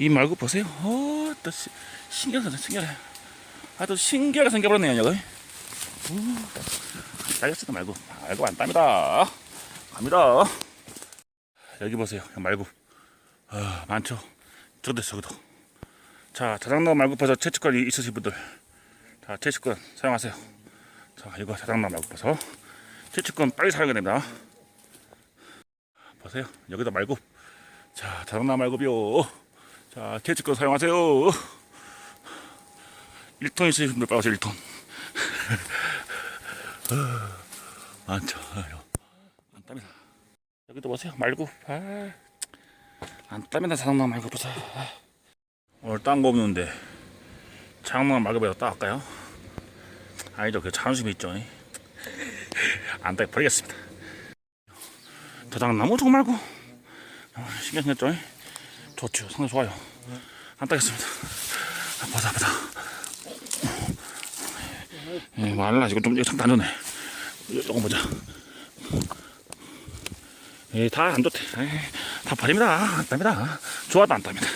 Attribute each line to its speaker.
Speaker 1: 이 말고 보세요. 어, 또 시- 신기하다, 신기해. 아, 또 신기하게 생겨버렸네요, 여기. 알겠습니다, 말고. 말고 안 땁니다. 갑니다. 여기 보세요, 말고. 아, 많죠? 저기도, 저기도. 자, 자작나무 말고 버섯 채취권이 있으신 분들. 자, 채취권 사용하세요. 자, 이거 자작나무 말고 버섯. 채취권 빨리 사용해야 됩니다. 보세요. 여기다 말고. 자, 자작나무 말고요. 자, 채취권 사용하세요. 1톤 있으신 분들 빨리 오세요, 1톤. 많죠. 아유, 안 땀이다. 여기도 보세요. 말고. 아, 안 땀이다. 자작나무 말고 보자. 아. 오늘 딴 거 없는데 장난 막아봐도 따갈까요? 아니죠 그 자존심이 있죠 안 따게 버리겠습니다 저장나무 좀 말고 어, 신경 생겼죠 좋죠. 상당히 좋아요. 안 따겠습니다. 아파다 아파다. 예, 말라 지금 좀 참도 안 좋네. 이거 보자. 예, 다 안 좋대. 에이, 다 버립니다. 안 땁니다. 좋아도 안 땁니다